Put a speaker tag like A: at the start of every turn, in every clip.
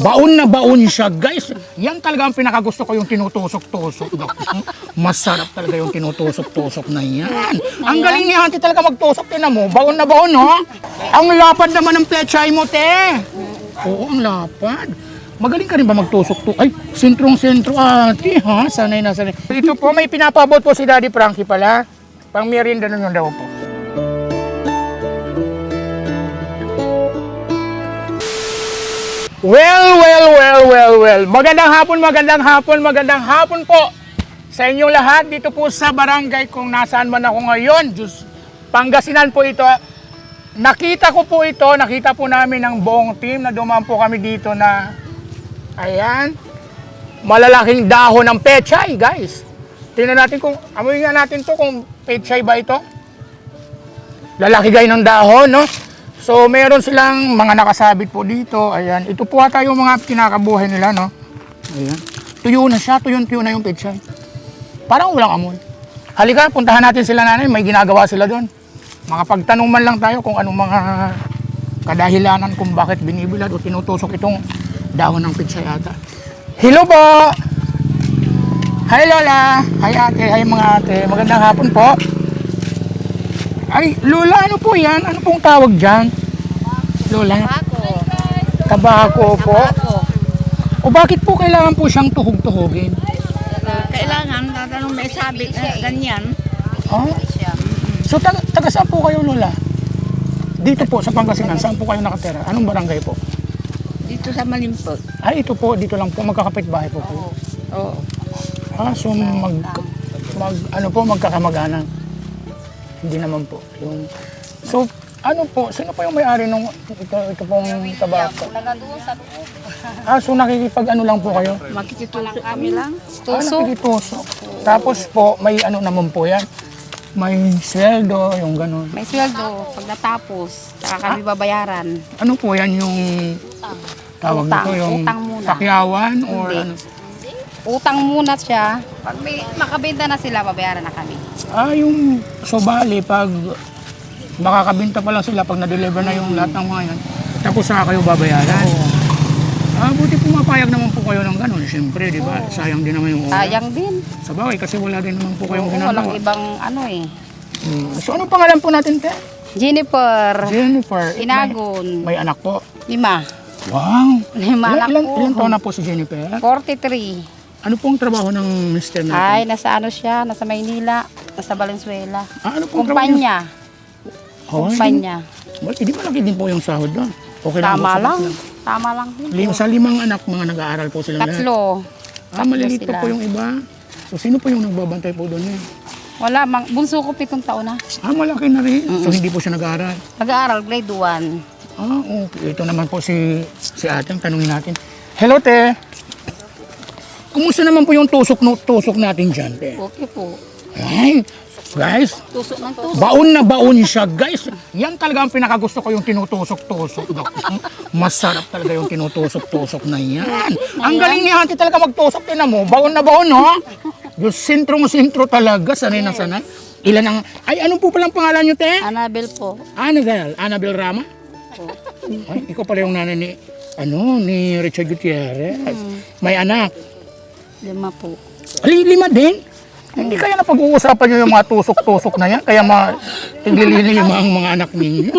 A: Baon na baon siya, guys. Yan talaga ang pinakagusto ko yung tinutusok-tusok. Masarap talaga yung tinutusok-tusok na yan. Ang galing ni Auntie talaga magtusok. Tinan mo, baon na baon, no? Ang lapad naman ng pechay mo, te. Oo, ang lapad. Magaling ka rin ba magtusok to? Ay, sentrong-sentro, ate, ha? Sanay na sanay. Ito po, may pinapabot po si Daddy Frankie pala. Pang merienda na yun daw po. Well, well, well, well, well. Magandang hapon, magandang hapon, magandang hapon po sa inyong lahat dito po sa barangay kung nasaan man ako ngayon. Diyos, Pangasinan po ito. Nakita ko po ito, nakita po namin ng buong team na dumaan po kami dito na ayan, malalaking dahon ng pechay, guys. Tingnan natin kung, amoy nga natin to kung pechay ba ito. Lalaki gay ng dahon, no? So, meron silang mga nakasabit po dito. Ayan. Ito po ata yung mga kinakabuhay nila, no? Ayan. Tuyo na siya. Tuyo-tuyo na yung pechay. Parang walang amoy. Halika, puntahan natin sila nanay. May ginagawa sila doon. Makapagtanong man lang tayo kung anong mga kadahilanan kung bakit binibilad o tinutusok itong dahon ng pechay ata. Hello po! Hi Lola! Hi ate! Hi mga ate! Magandang hapon po! Ay, Lola, ano po yan? Ano pong tawag dyan? Lola?
B: Ako.
A: Tabako po. O bakit po kailangan po siyang tuhog-tuhogin?
B: Kailangan, tatanong may sabi, eh, ganyan.
A: Oh? So, taga, taga saan po kayo, Lola? Dito po, sa Pangasinan, saan po kayo nakatira? Anong barangay po?
B: Dito sa Malimpot.
A: Ay, ito po, dito lang po, magkakapit bahay po po.
B: Oo.
A: Ah, so mag, mag ano po, magkakamag-anak? Hindi naman po. Yung, so, ano po, sino po yung may-ari nung ito, ito pong tabako? Ah, so nakikipag ano lang po kayo?
B: Makikituso kami lang.
A: Ah, nakikituso. Tapos po, may ano naman po yan? May sweldo, yung ganun.
B: May sweldo pag natapos. Saka kami babayaran.
A: Ano po yan yung tawag
B: Utang.
A: nito, yung
B: Utang muna.
A: takyawan or
B: Hindi.
A: ano?
B: Utang muna siya. Pag may makabenta na sila, babayaran na kami.
A: Ah, yung so bali pag makakabinta pa lang sila pag na-deliver na yung lahat ng mga yan, tapos saka kayo babayaran. Ah, buti pumapayag naman po kayo ng ganun. Siyempre, di ba? Sayang din naman yung oras.
B: Sayang din.
A: Sa bagay, kasi wala din naman po kayong
B: Oo, walang
A: ginagawa.
B: ibang ano eh.
A: Hmm. So, ano pangalan po natin, te?
B: Jennifer.
A: Jennifer.
B: Inagon.
A: May, may anak po.
B: Lima.
A: Wow!
B: Lima
A: Ilan,
B: anak
A: ilan, ilan taon na po si Jennifer?
B: 43.
A: Ano pong trabaho ng mister natin?
B: Ay, nasa ano siya, nasa Maynila, nasa Valenzuela.
A: Ah, ano pong trabaho niya?
B: Kumpanya.
A: Oh,
B: Kumpanya.
A: Well, hindi malaki din po yung sahod doon. Okay lang
B: Tama
A: po sa
B: lang.
A: kanila.
B: Tama lang din.
A: Lim, sa limang anak, mga nag-aaral po sila lahat.
B: Tatlo.
A: Ah, maliliit pa
B: sila.
A: po yung iba. So, sino po yung nagbabantay po doon eh?
B: Wala, mang, bunso ko pitong taon na.
A: Ah, malaki na rin. So, hindi po siya nag-aaral.
B: Nag-aaral, grade 1.
A: Ah, okay. Ito naman po si, si ate. Ang tanungin natin. Hello, te. Kumusta naman po yung tusok, no, tusok natin dyan, te?
B: Okay po.
A: Ay, guys,
B: Tusok ng tusok.
A: baon na baon siya, guys. Yan talaga ang pinakagusto ko yung tinutusok-tusok. Masarap talaga yung tinutusok-tusok na yan. Ang galing ni Auntie talaga magtusok. Tinan mo, baon na baon, no? Yung sentrong-sentro talaga, sanay na sanay. Ilan ang... Ay, ano po palang pangalan niyo, te?
B: Annabel po.
A: Annabel, Annabel Rama? Ay, ikaw pala yung nanay ni, ano, ni Richard Gutierrez. May anak.
B: Lima po.
A: Ali, lima din. Hindi kaya na pag-uusapan nyo yung mga tusok-tusok na yan, kaya mga tiglilima ang mga anak ninyo.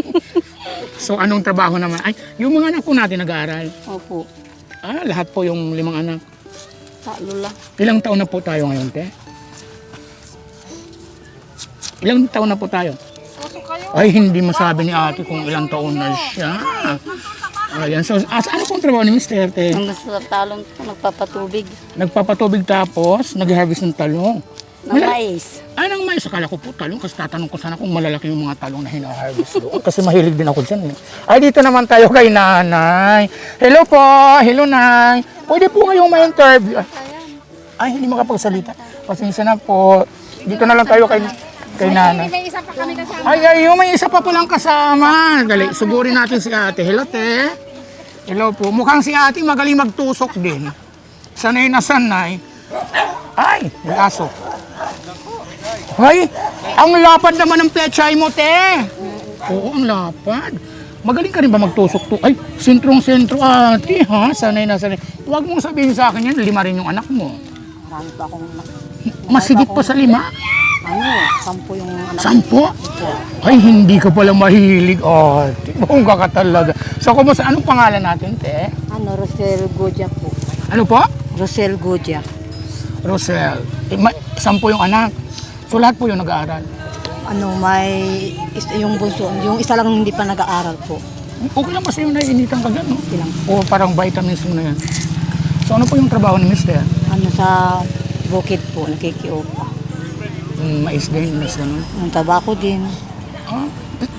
A: so, anong trabaho naman? Ay, yung mga anak po natin nag-aaral.
B: Opo.
A: Ah, lahat po yung limang anak.
B: Talo lang.
A: Ilang taon na po tayo ngayon, te? Ilang taon na po tayo? Ay, hindi masabi ni ate kung ilang taon na siya. Ayan, so, as, ano pong trabaho ni Mr. Te?
B: Ang gusto sa talong nagpapatubig.
A: Nagpapatubig tapos, nag-harvest ng talong.
B: Ng mais.
A: Ay, nang mais, akala ko po talong kasi tatanong ko sana kung malalaki yung mga talong na hina-harvest doon. Kasi mahilig din ako dyan. Eh. Ay, dito naman tayo kay nanay. Hello po, hello nay. Pwede po kayong ma-interview. Ay, hindi makapagsalita. Pasensya na po. Dito na lang tayo kay, kay nanay.
B: May isa pa kami kasama.
A: Ay, ay, yung may isa pa palang kasama. Dali, sugurin natin si ate. Hello, te. Hello po. Mukhang si ate magaling magtusok din. Sanay na sanay. Ay, may aso. Ay, ang lapad naman ng pechay mo, te. Oo, ang lapad. Magaling ka rin ba magtusok to? Ay, sentrong-sentro ate ha? Sanay na sanay. Huwag mong sabihin sa akin yan, lima rin yung anak mo.
C: Marami pa akong,
A: Masigit pa sa lima?
C: ano, sampo yung anak
A: Sampo? Ay, hindi ka pala mahilig. Ate, bongga ka talaga. So, kumusta? Anong pangalan natin, te?
C: Ano, Rosel Godia po.
A: Ano po?
C: Rosel Godia.
A: Rosel. Sampo yung anak. So, lahat po yung nag-aaral.
C: Ano, may, is, yung bunso, yung isa lang hindi pa nag-aaral po.
A: Okay lang kasi yung naiinitan ka dyan, no?
C: Silang,
A: O parang vitamins mo na yan. So, ano po yung trabaho ni Mister?
C: ano, sa bukid po, nakikiupa.
A: Mm, mais din, mais ganun.
C: Yung tabako din.
A: Ah,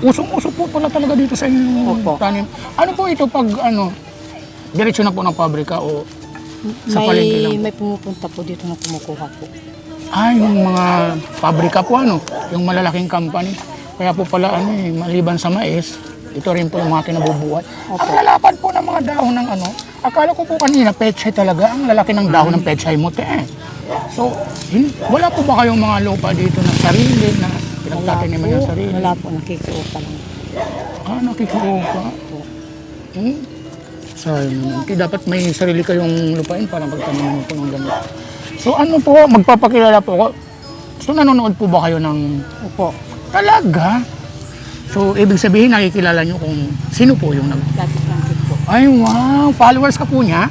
A: usong-uso po pala talaga dito sa inyong
C: Opo.
A: tanim. Ano po ito pag ano, diretso na po ng pabrika o Sa palengke lang
C: May, may pumupunta po dito na kumukuha po.
A: ah, yung mga pabrika po ano, yung malalaking company. Kaya po pala ano eh, maliban sa mais, ito rin po yung mga kinabubuhat. Ang lalapad po ng mga dahon ng ano, akala ko po kanina pechay talaga, ang lalaki ng dahon ng pechay mo te. So, hin- wala po ba kayong mga lupa dito na sarili na pinagtataniman ng sarili?
C: Wala po, nakikiupa lang.
A: Ah, nakikuha. Hmm? Sayang naman. Hindi dapat may sarili kayong lupain para magtaniman po ng ganito. So ano po, magpapakilala po ako. So nanonood po ba kayo ng
C: Opo,
A: talaga? So ibig sabihin nakikilala nyo kung sino po yung nag...
C: dati transit po.
A: Ay wow, followers ka po niya?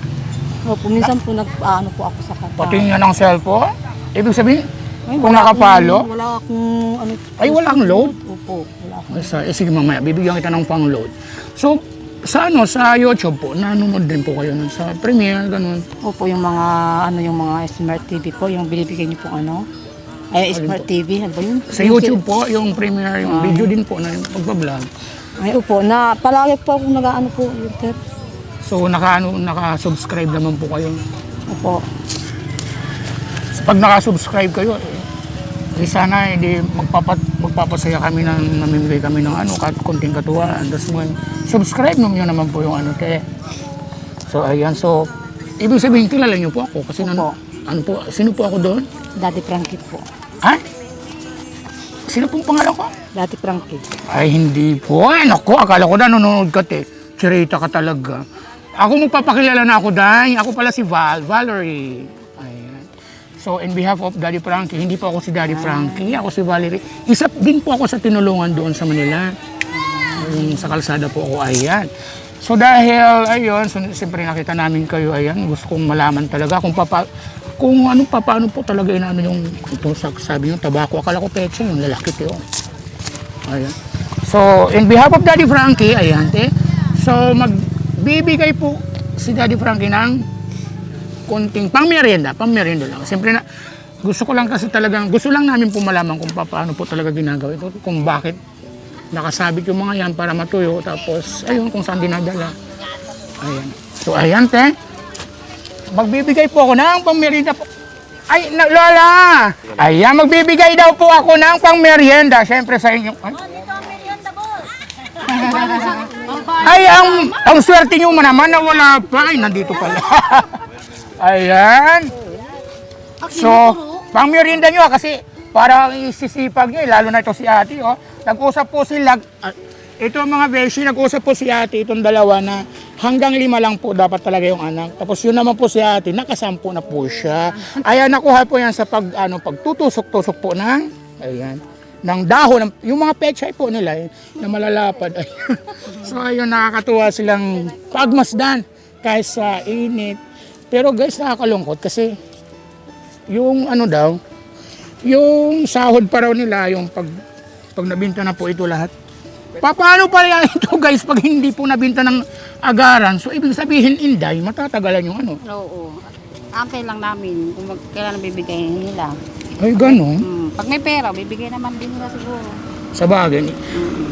C: Opo, minsan po nag, ano po ako sa kanta.
A: Pati niya ng cellphone? Ibig sabihin,
C: Ay,
A: kung nakapalo?
C: akong- Wala akong ano.
A: Ay, wala kang load?
C: Opo, wala akong.
A: Ay, eh, sige mamaya, bibigyan kita ng pang-load. So, sa ano, sa YouTube po, nanonood din po kayo nun sa Premiere, ganun.
C: Opo, yung mga, ano, yung mga Smart TV po, yung binibigay niyo po ano. Ay, Smart TV, ano ba yun?
A: Sa YouTube po, yung Premiere, yung video din po na yung pagbablog.
C: Ay, opo, na palagi po akong nag-ano po, YouTube.
A: So, naka, ano, naka-subscribe naman po kayo.
C: Opo.
A: So, pag naka-subscribe kayo, eh, sana hindi magpapat, magpapasaya kami ng namimigay kami ng ano, kat, konting katuwaan. Tapos mo, subscribe nyo naman po yung ano, te. So, ayan. So, ibig sabihin, kilala nyo po ako. Kasi ano, ano po, sino po ako doon?
C: Daddy Frankie po.
A: Ha? Sino pong pangalan ko?
C: Daddy Frankie.
A: Ay, hindi po. Ay, naku, akala ko nanonood ka, te. Chirita ka talaga. Ako magpapakilala na ako, Day. Ako pala si Val, Valerie. So, in behalf of Daddy Frankie, hindi po ako si Daddy Frankie, ako si Valerie. Isa din po ako sa tinulungan doon sa Manila. Yung sa kalsada po ako, ayan. So, dahil, ayun, so, siyempre nakita namin kayo, ayan, gusto kong malaman talaga kung papa, kung ano pa, paano po talaga inaano yung, ito, sa- sabi yung tabako, akala ko pecha, yung lalaki, tiyo. Ayan. So, in behalf of Daddy Frankie, ayan, te. So, magbibigay po si Daddy Frankie ng konting pang-merienda, pang-merienda lang. Siyempre na, gusto ko lang kasi talagang, gusto lang namin po malaman kung pa- paano po talaga ginagawa ito, kung bakit nakasabit yung mga yan para matuyo, tapos, ayun, kung saan dinadala. Ayan. So, ayan, te. Magbibigay po ako ng pang-merienda po. Ay, na, Lola! Ayan, magbibigay daw po ako ng pang-merienda. Siyempre sa inyo. Ay, Ay, ang, ang swerte nyo man naman na wala pa. Ay, nandito pala. Ayan. So, pang merienda nyo ah, kasi para isisipag nyo, eh, lalo na ito si ate, oh. Nag-usap po sila, ah, ito mga beshi, nag-usap po si ate, itong dalawa na hanggang lima lang po dapat talaga yung anak. Tapos yun naman po si ate, nakasampu na po siya. Ayan, nakuha po yan sa pag, ano, pagtutusok-tusok po ng, ayan, ng dahon, ng- yung mga pechay po nila eh, na malalapad. So ayun, nakakatuwa silang pagmasdan kahit sa init. Pero guys, nakakalungkot kasi yung ano daw, yung sahod pa raw nila, yung pag, pag nabinta na po ito lahat. Pa, paano pa yan ito guys pag hindi po nabinta ng agaran? So ibig sabihin, inday, matatagalan yung ano.
B: Oo. Ampay lang namin kung mag, kailan bibigay nila.
A: Ay, ganun.
B: Hmm. Pag may pera, bibigay naman din nila siguro.
A: sa bagay.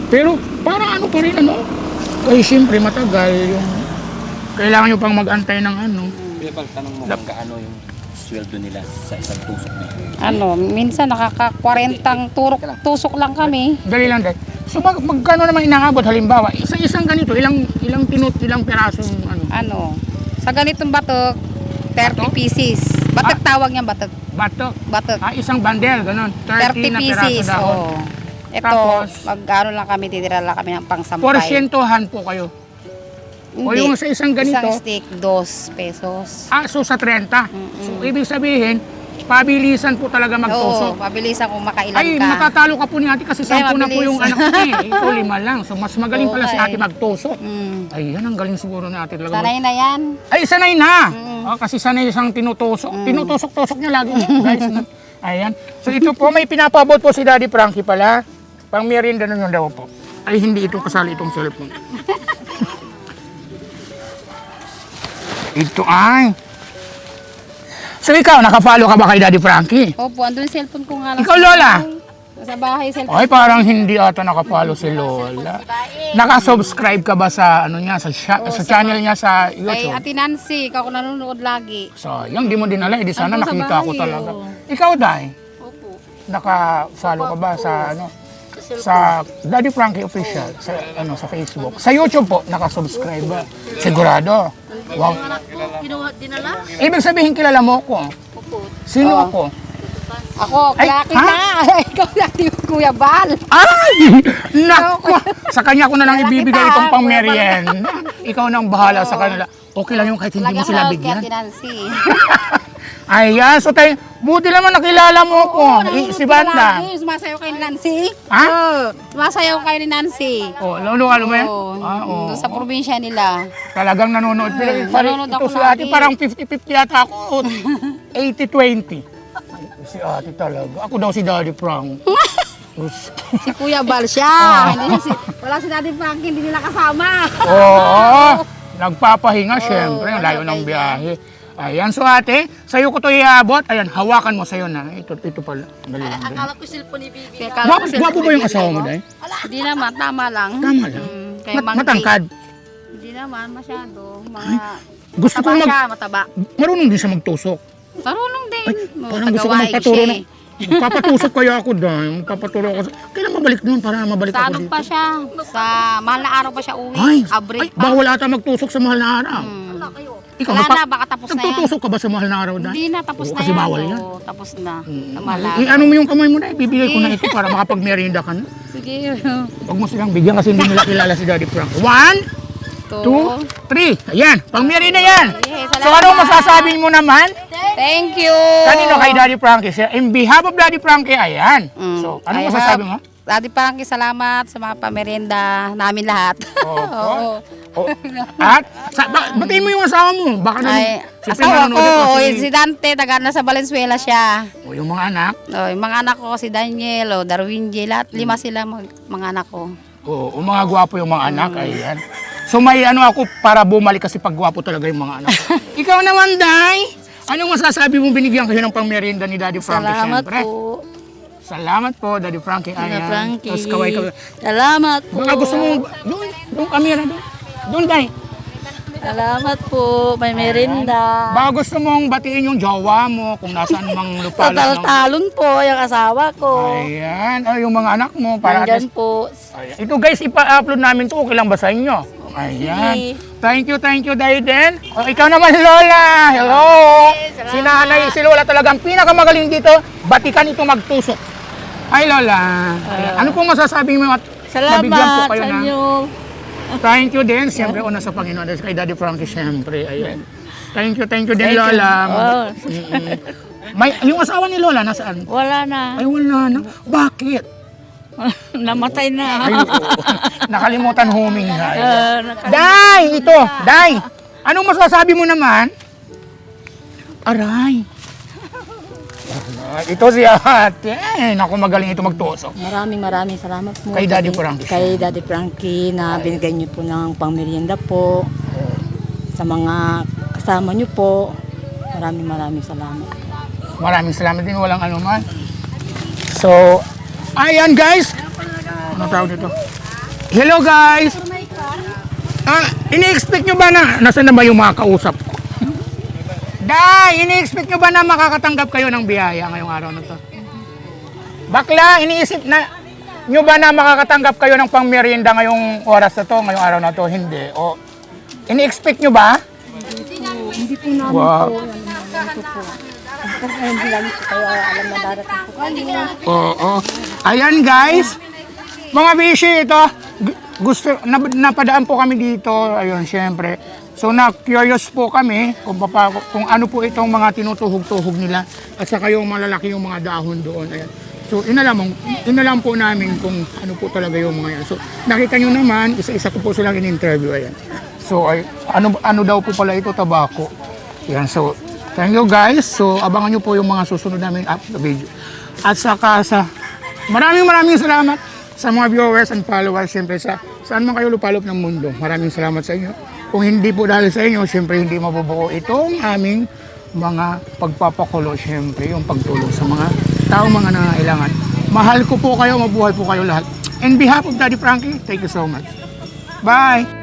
A: Pero parang ano pa rin ano, kasi siyempre matagal yung kailangan nyo pang mag-antay ng ano.
D: Bal, tanong mo kung gaano yung sweldo nila sa isang tusok na
B: Ano, minsan nakaka-40 turok, tusok lang kami.
A: Dali lang dahil. So mag magkano naman inaabot halimbawa, isa isang ganito, ilang ilang tinut, ilang pirasong ano,
B: Ano, sa ganitong batok, 30
A: Batok?
B: pieces. Batok tawag niya batok.
A: bato.
B: Batok.
A: Ah, isang bandel, ganun. 30,
B: 30
A: na piraso
B: pieces.
A: dahon.
B: Oh. Ito,
A: Tapos?
B: mag-ano lang kami, titira lang kami ng pangsampay.
A: Porsyentuhan po kayo. O
B: Hindi.
A: yung sa isang ganito,
B: Isang stick, dos pesos.
A: ah, so sa 30. So, ibig sabihin, pabilisan po talaga
B: Oo,
A: magtusok.
B: mabilisan kung makailan
A: Ay,
B: ka.
A: matatalo ka po ni ate kasi
B: Kaya
A: sampu na po
B: mabilis.
A: yung anak niya eh. Ito lima lang. So, mas magaling pala si
B: eh.
A: ate magtusok.
B: Mm.
A: Ay, yan ang galing siguro ni ate talaga.
B: Sanay na yan.
A: Ay, sanay na.
B: Mm.
A: Ah, kasi sanay siyang tinutusok. Tinutusok-tusok niya lagi. guys, no? Ayan. So, ito po, may pinapabot po si Daddy Frankie pala. Pang merienda na yun daw po. Ay, hindi itong kasali itong cellphone. Ito ay. So, ikaw, nakafollow ka ba kay Daddy Frankie?
B: Opo, andun yung cellphone ko nga lang.
A: Ikaw, Lola?
B: Sa bahay, cellphone.
A: Ay, parang hindi ata nakafollow si Lola. Nakasubscribe ka ba sa ano niya sa, sya- sa channel niya sa
B: Kay
A: YouTube?
B: Ate Nancy, ikaw ko nanonood lagi.
A: Sayang, di mo din alam. Di sana
B: Andun sa
A: nakita ko
B: bahay,
A: talaga.
B: oh.
A: Ikaw, Day,
B: Opo.
A: naka-follow ka ba sa ano? Sa Daddy Frankie Official sa ano sa Facebook. Sa YouTube po, nakasubscribe ba? Sigurado. Wow. Ibig sabihin kilala mo ko. Sino
B: Oh.
A: ako?
B: Ako,
A: Ay,
B: klaki
A: ha?
B: na. ikaw dati Kuya Bal.
A: Ay! Nako! Sa kanya ko na lang ibibigay
B: kita,
A: itong pang
B: Kuya Bal.
A: merienda. Ikaw nang bahala sa kanila. Okay lang yung kahit hindi mo sila bigyan.
B: Nancy.
A: Ayan, so tayo, buti naman nakilala mo ko.
B: Oo,
A: Eh, si Banda.
B: lagi. Sumasayaw kayo ni Nancy.
A: Ha?
B: Oo, Sumasayaw kayo ni Nancy.
A: Oh, lalo ano mo yan?
B: Oo,
A: Ah, oo.
B: doon sa probinsya nila.
A: Talagang nanonood. Pero
B: Mm,
A: parang
B: nanonood
A: ito
B: ako
A: si ate,
B: lagi.
A: parang 50-50 yata ako. 80-20. Ay, Si ate talaga. Ako daw si Daddy Frank. Us-
B: Si Kuya Bal siya.
A: Ah.
B: Hindi si, wala si Daddy Frankie, hindi nila kasama.
A: Oo. Nagpapahinga, syempre. Ang layo ng biyahe. Ayan, so ate, sa'yo ko to iabot. Ayan, hawakan mo sa'yo na. Ito, ito pala. Dali lang. din.
B: ko cellphone ni Bibi.
A: Gwapo, gwapo ba yung asawa mo, Day?
B: Hindi naman, tama lang.
A: Tama lang.
B: Mm, kaya
A: Mat- matangkad.
B: Hindi naman, masyado. Mga...
A: Gusto ko
B: mataba
A: mag...
B: siya, mataba.
A: Marunong din siya magtusok.
B: Marunong din. Oh,
A: Parang gusto ko
B: tagawain
A: magpaturo
B: siya
A: ng...
B: eh.
A: Magpapatusok kaya ako dahil. Magpapaturo ako. sa- Kailan mabalik doon para mabalik
B: Sa
A: ako
B: ano
A: dito?
B: pa siya? Sa mahal na araw pa siya uwi.
A: Ay,
B: Abri
A: ay,
B: pa.
A: bawal ata magtusok sa mahal na araw.
B: Hmm.
A: Ikaw,
B: Wala na, baka tapos na yan.
A: Nagtutusok ka ba sa mahal na araw na?
B: Hindi na, tapos
A: Oo,
B: na
A: kasi
B: yan.
A: bawal yan.
B: Oo, tapos na. Sa
A: I,
B: mahal
A: ano mo yung kamay mo na, ibibigay ko na ito para makapag-merienda ka na.
B: Sige.
A: Huwag mo silang bigyan kasi hindi nila kilala si Daddy Frank. One,
B: Ito.
A: two, three. Ayan, pang-merienda yan.
B: Sige,
A: So
B: salamat.
A: anong masasabi mo naman?
B: Thank you.
A: Kanino kay Daddy Frankie? In behalf of Daddy Frankie, ayan.
B: Mm.
A: So, anong
B: I
A: masasabi
B: have- Daddy Frankie, salamat sa mga pamerienda namin lahat.
A: Opo. Oh, at, sa, ba, batiin mo yung asawa mo. Baka naman,
B: Ay, asawa ko,
A: nanonood ito
B: o,
A: si-
B: Dante, taga na sa Valenzuela siya.
A: o, yung mga anak.
B: O, yung mga anak ko, si Daniel, o, Darwin J, lahat, lima sila mag, mga anak ko.
A: Oo, o, mga gwapo yung mga anak, ayan. So may ano ako para bumalik kasi pag gwapo talaga yung mga anak. Ikaw naman, Day. Anong masasabi mo binigyan kayo ng pangmerienda ni Daddy Frankie?
C: Salamat po.
A: Salamat po, Daddy Frankie.
C: Kuya
A: Ayan.
C: Frankie.
A: Tapos kaway kaway.
C: Salamat po.
A: Baka gusto mo, doon, doon camera, doon. Doon, Day.
C: Salamat po. May merinda.
A: Baka gusto mong batiin yung jowa mo kung nasaan mang lupalo. ng...
C: Tatal-talon po yung asawa ko.
A: Ayan. Ay, yung mga anak mo. Para at
C: Nandyan
A: least-
C: po.
A: Ayan. Ito guys, ipa-upload namin to. Okay lang ba sa inyo? Ayan.
C: Sige.
A: Thank you, thank you, Dayden. O, ikaw naman, Lola. Hello. Si nanay, si Lola talagang pinakamagaling dito. Batikan ito magtusok. Hi, Lola. Ayan. Ano pong masasabi mo at nabigyan po
C: Salamat
A: kayo
C: sa
A: na?
C: inyo.
A: Thank you din. Siyempre, una sa Panginoon. Dahil kay Daddy Frankie, siyempre. Ayan. Thank you, thank you din,
C: Thank you.
A: Lola.
C: Oh.
A: Mm-mm. May, yung asawa ni Lola, nasaan?
C: Wala na.
A: Ay, wala na. Bakit?
C: Namatay na.
A: Ay, oo. Nakalimutan huminga.
C: Ah, naka-
A: Day! Ito! Day! Anong masasabi mo naman? Aray! Ah, Ito si ate. Eh, naku, magaling ito magtusok.
C: Maraming maraming salamat po.
A: Kay Daddy Frankie.
C: Kay Daddy Frankie na binigay niyo po ng pangmerienda po. Sa mga kasama niyo po. Maraming maraming salamat.
A: Maraming salamat din. Walang anuman. So, ayan guys. Ano tawag dito? Hello guys! Ah, ini-expect nyo ba na, nasa na ba yung mga kausap? Day, ini-expect nyo ba na makakatanggap kayo ng biyaya ngayong araw na to? Bakla, iniisip na nyo ba na makakatanggap kayo ng pangmerienda ngayong oras na to, ngayong araw na to? Hindi. O, ini-expect nyo ba?
C: Hindi po namin
A: Wow.
C: po. Namin po. Hindi namin po kayo alam na darating po kayo.
A: Oo. Ayan guys. Mga bishi, ito, gu- gusto, nap- napadaan po kami dito, ayun, syempre. So, na-curious po kami kung, papa, kung ano po itong mga tinutuhog-tuhog nila at saka yung malalaki yung mga dahon doon. Ayan. So, inalam, inalam po namin kung ano po talaga yung mga yan. So, nakita nyo naman, isa-isa ko po silang in-interview. Ayan. So, ay, ano, ano daw po pala ito, tabako. Yan, so, thank you guys. So, abangan nyo po yung mga susunod namin up the video. At saka sa, maraming maraming salamat sa mga viewers and followers, siyempre sa saan man kayo lupalop ng mundo. Maraming salamat sa inyo. Kung hindi po dahil sa inyo, siyempre hindi mabubuo itong aming mga pagpapakulo, siyempre yung pagtulong sa mga taong mga nangailangan. Mahal ko po kayo, mabuhay po kayo lahat. In behalf of Daddy Frankie, thank you so much. Bye!